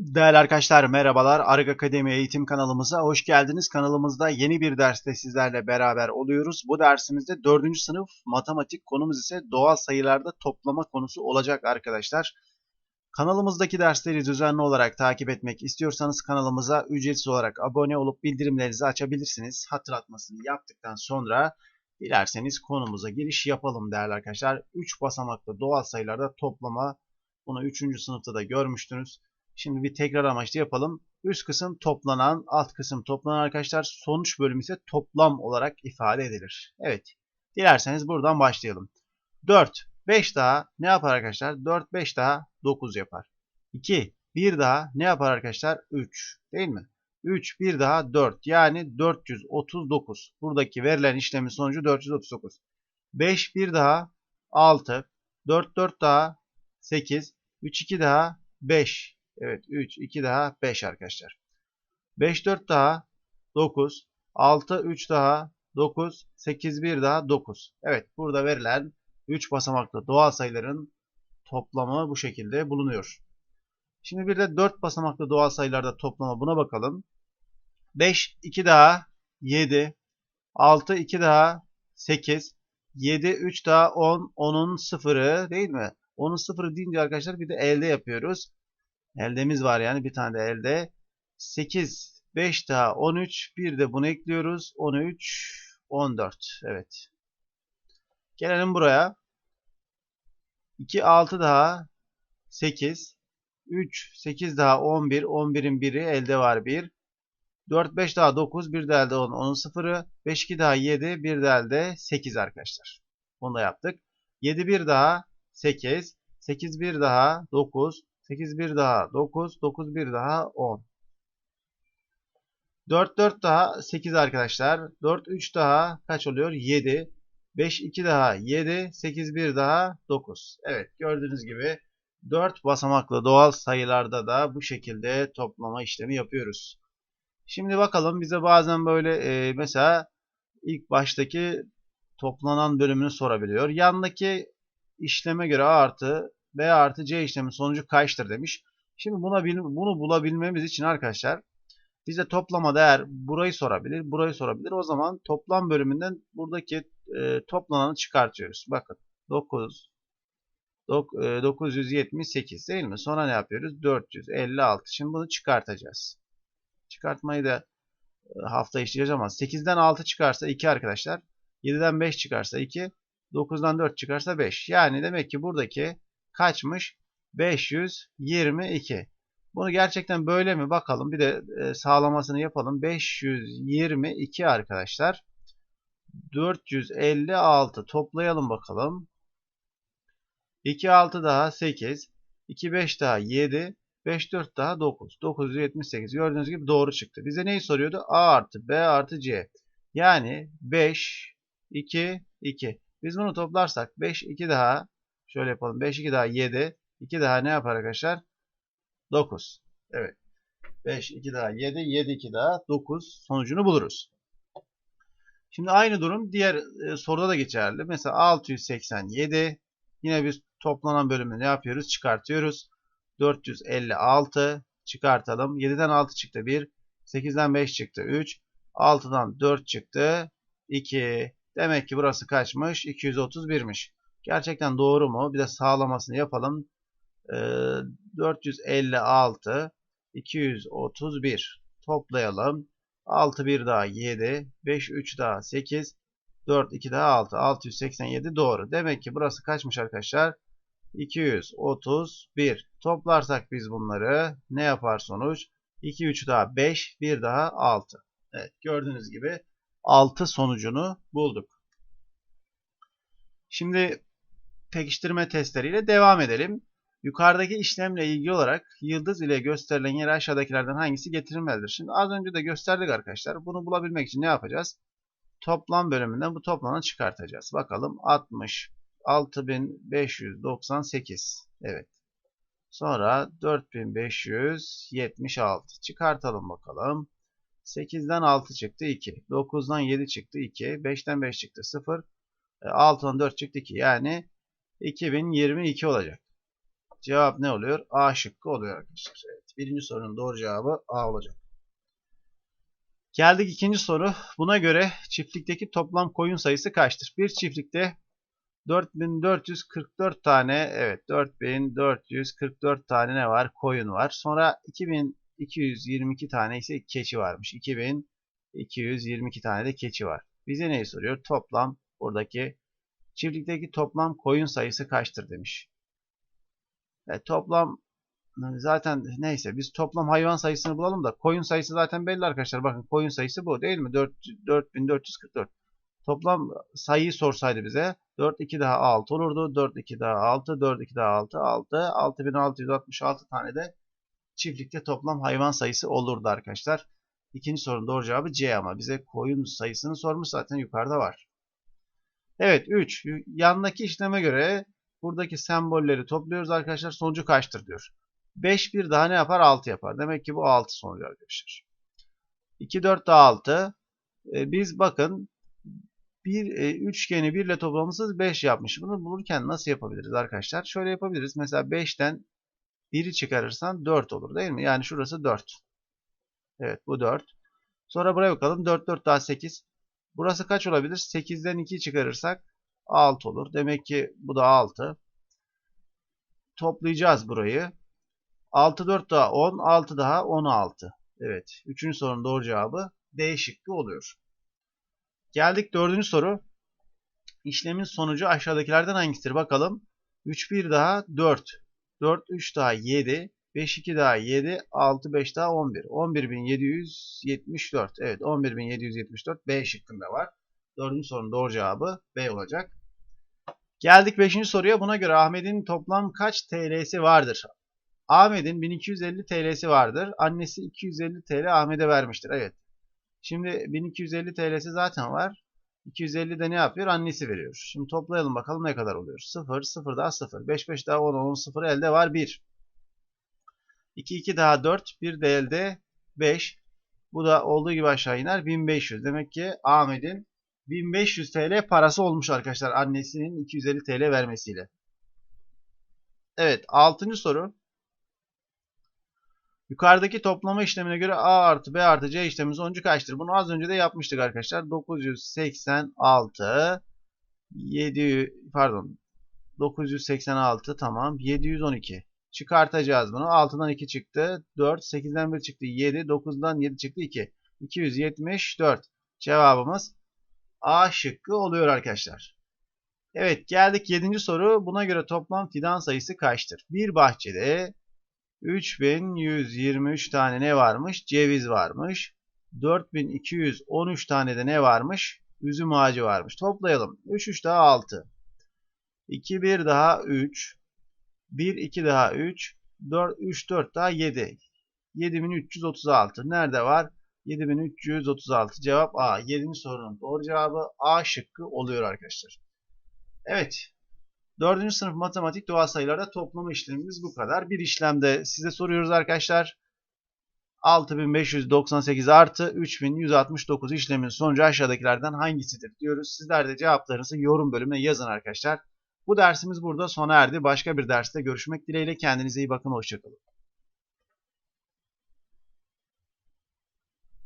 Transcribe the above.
Değerli arkadaşlar merhabalar. Arık Akademi eğitim kanalımıza hoş geldiniz. Kanalımızda yeni bir derste sizlerle beraber oluyoruz. Bu dersimizde 4. sınıf matematik konumuz ise doğal sayılarda toplama konusu olacak arkadaşlar. Kanalımızdaki dersleri düzenli olarak takip etmek istiyorsanız kanalımıza ücretsiz olarak abone olup bildirimlerinizi açabilirsiniz. Hatırlatmasını yaptıktan sonra dilerseniz konumuza giriş yapalım değerli arkadaşlar. 3 basamaklı doğal sayılarda toplama bunu 3. sınıfta da görmüştünüz. Şimdi bir tekrar amaçlı yapalım. Üst kısım toplanan, alt kısım toplanan arkadaşlar. Sonuç bölümü ise toplam olarak ifade edilir. Evet. Dilerseniz buradan başlayalım. 4, 5 daha ne yapar arkadaşlar? 4, 5 daha 9 yapar. 2, 1 daha ne yapar arkadaşlar? 3 değil mi? 3, 1 daha 4 yani 439. Buradaki verilen işlemin sonucu 439. 5, 1 daha 6, 4, 4 daha 8, 3, 2 daha 5. Evet 3, 2 daha 5 arkadaşlar. 5, 4 daha 9. 6, 3 daha 9. 8, 1 daha 9. Evet burada verilen 3 basamaklı doğal sayıların toplamı bu şekilde bulunuyor. Şimdi bir de 4 basamaklı doğal sayılarda toplama buna bakalım. 5, 2 daha 7. 6, 2 daha 8. 7, 3 daha 10. 10'un sıfırı değil mi? 10'un sıfırı deyince arkadaşlar bir de elde yapıyoruz. Eldemiz var yani bir tane de elde. 8, 5 daha 13. Bir de bunu ekliyoruz. 13, 14. Evet. Gelelim buraya. 2, 6 daha 8. 3, 8 daha 11. 11'in biri elde var 1. 4, 5 daha 9. Bir de elde 10. 10'un sıfırı. 5, 2 daha 7. Bir de elde 8 arkadaşlar. Bunu da yaptık. 7, 1 daha 8. 8, 1 daha 9. 8 1 daha 9, 9 1 daha 10. 4 4 daha 8 arkadaşlar. 4 3 daha kaç oluyor? 7. 5 2 daha 7, 8 1 daha 9. Evet gördüğünüz gibi 4 basamaklı doğal sayılarda da bu şekilde toplama işlemi yapıyoruz. Şimdi bakalım bize bazen böyle e, mesela ilk baştaki toplanan bölümünü sorabiliyor. Yandaki işleme göre artı B artı C işlemin sonucu kaçtır demiş. Şimdi buna bunu bulabilmemiz için arkadaşlar bize toplama değer burayı sorabilir, burayı sorabilir. O zaman toplam bölümünden buradaki e, toplananı çıkartıyoruz. Bakın 9 e, 978 değil mi? Sonra ne yapıyoruz? 456. Şimdi bunu çıkartacağız. Çıkartmayı da e, hafta işleyeceğiz ama 8'den 6 çıkarsa 2 arkadaşlar. 7'den 5 çıkarsa 2. 9'dan 4 çıkarsa 5. Yani demek ki buradaki kaçmış? 522. Bunu gerçekten böyle mi? Bakalım. Bir de e, sağlamasını yapalım. 522 arkadaşlar. 456 toplayalım bakalım. 2 6 daha 8. 2 5 daha 7. 5 4 daha 9. 978. Gördüğünüz gibi doğru çıktı. Bize neyi soruyordu? A artı B artı C. Yani 5 2 2. Biz bunu toplarsak 5 2 daha Şöyle yapalım. 5, 2 daha 7. 2 daha ne yapar arkadaşlar? 9. Evet. 5, 2 daha 7. 7, 2 daha 9. Sonucunu buluruz. Şimdi aynı durum diğer e, soruda da geçerli. Mesela 687. Yine biz toplanan bölümü ne yapıyoruz? Çıkartıyoruz. 456 çıkartalım. 7'den 6 çıktı 1. 8'den 5 çıktı 3. 6'dan 4 çıktı 2. Demek ki burası kaçmış? 231'miş. Gerçekten doğru mu? Bir de sağlamasını yapalım. E, 456 231 toplayalım. 6 1 daha 7, 5 3 daha 8, 4 2 daha 6. 687 doğru. Demek ki burası kaçmış arkadaşlar? 231. Toplarsak biz bunları ne yapar sonuç? 2 3 daha 5, 1 daha 6. Evet gördüğünüz gibi 6 sonucunu bulduk. Şimdi pekiştirme testleriyle devam edelim. Yukarıdaki işlemle ilgili olarak yıldız ile gösterilen yere aşağıdakilerden hangisi getirilmelidir? Şimdi az önce de gösterdik arkadaşlar. Bunu bulabilmek için ne yapacağız? Toplam bölümünden bu toplamı çıkartacağız. Bakalım 60 6598 evet. Sonra 4576 çıkartalım bakalım. 8'den 6 çıktı 2. 9'dan 7 çıktı 2. 5'ten 5 çıktı 0. 6'dan 4 çıktı 2. Yani 2022 olacak. Cevap ne oluyor? A şıkkı oluyor arkadaşlar. Evet. Birinci sorunun doğru cevabı A olacak. Geldik ikinci soru. Buna göre çiftlikteki toplam koyun sayısı kaçtır? Bir çiftlikte 4444 tane evet 4444 tane ne var? Koyun var. Sonra 2222 tane ise keçi varmış. 2222 tane de keçi var. Bize neyi soruyor? Toplam buradaki çiftlikteki toplam koyun sayısı kaçtır demiş. E, toplam zaten neyse biz toplam hayvan sayısını bulalım da koyun sayısı zaten belli arkadaşlar. Bakın koyun sayısı bu değil mi? 4, 4444. Toplam sayıyı sorsaydı bize 4 2 daha 6 olurdu. 4 2 daha 6, 4 2 daha 6, 6, 6666 tane de çiftlikte toplam hayvan sayısı olurdu arkadaşlar. İkinci sorunun doğru cevabı C ama bize koyun sayısını sormuş zaten yukarıda var. Evet 3. Yandaki işleme göre buradaki sembolleri topluyoruz arkadaşlar. Sonucu kaçtır diyor. 5 bir daha ne yapar? 6 yapar. Demek ki bu 6 sonucu arkadaşlar. 2 4 daha 6. Ee, biz bakın bir e, üçgeni 1 ile toplamışız 5 yapmış. Bunu bulurken nasıl yapabiliriz arkadaşlar? Şöyle yapabiliriz. Mesela 5'ten 1'i çıkarırsan 4 olur değil mi? Yani şurası 4. Evet bu 4. Sonra buraya bakalım. 4 4 daha 8. Burası kaç olabilir? 8'den 2'yi çıkarırsak 6 olur. Demek ki bu da 6. Toplayacağız burayı. 6 4 daha 10. 6 daha 16. Evet. Üçüncü sorunun doğru cevabı D şıkkı oluyor. Geldik dördüncü soru. İşlemin sonucu aşağıdakilerden hangisidir? Bakalım. 3 1 daha 4. 4 3 daha 7. 5 2 daha 7. 6 5 daha 11. 11774. Evet 11774 B şıkkında var. Dördüncü sorunun doğru cevabı B olacak. Geldik 5. soruya. Buna göre Ahmet'in toplam kaç TL'si vardır? Ahmet'in 1250 TL'si vardır. Annesi 250 TL Ahmet'e vermiştir. Evet. Şimdi 1250 TL'si zaten var. 250 de ne yapıyor? Annesi veriyor. Şimdi toplayalım bakalım ne kadar oluyor. 0, 0 daha 0. 5, 5 daha 10, 10, 0 elde var 1. 2, 2 daha 4. 1 de elde 5. Bu da olduğu gibi aşağı iner. 1500. Demek ki Ahmet'in 1500 TL parası olmuş arkadaşlar. Annesinin 250 TL vermesiyle. Evet. 6. soru. Yukarıdaki toplama işlemine göre A artı B artı C işleminin sonucu kaçtır? Bunu az önce de yapmıştık arkadaşlar. 986 7 pardon 986 tamam 712 çıkartacağız bunu. 6'dan 2 çıktı. 4 8'den 1 çıktı. 7 9'dan 7 çıktı 2. 274. Cevabımız A şıkkı oluyor arkadaşlar. Evet geldik 7. soru. Buna göre toplam fidan sayısı kaçtır? Bir bahçede 3123 tane ne varmış? Ceviz varmış. 4213 tane de ne varmış? Üzüm ağacı varmış. Toplayalım. 3 3 daha 6. 2 1 daha 3. 1 2 daha 3. 4 3 4 daha 7. 7336. Nerede var? 7336. Cevap A. 7. sorunun doğru cevabı A şıkkı oluyor arkadaşlar. Evet. Dördüncü sınıf matematik doğal sayılarda toplama işlemimiz bu kadar. Bir işlemde size soruyoruz arkadaşlar. 6598 artı 3169 işlemin sonucu aşağıdakilerden hangisidir diyoruz. Sizler de cevaplarınızı yorum bölümüne yazın arkadaşlar. Bu dersimiz burada sona erdi. Başka bir derste görüşmek dileğiyle. Kendinize iyi bakın. Hoşçakalın.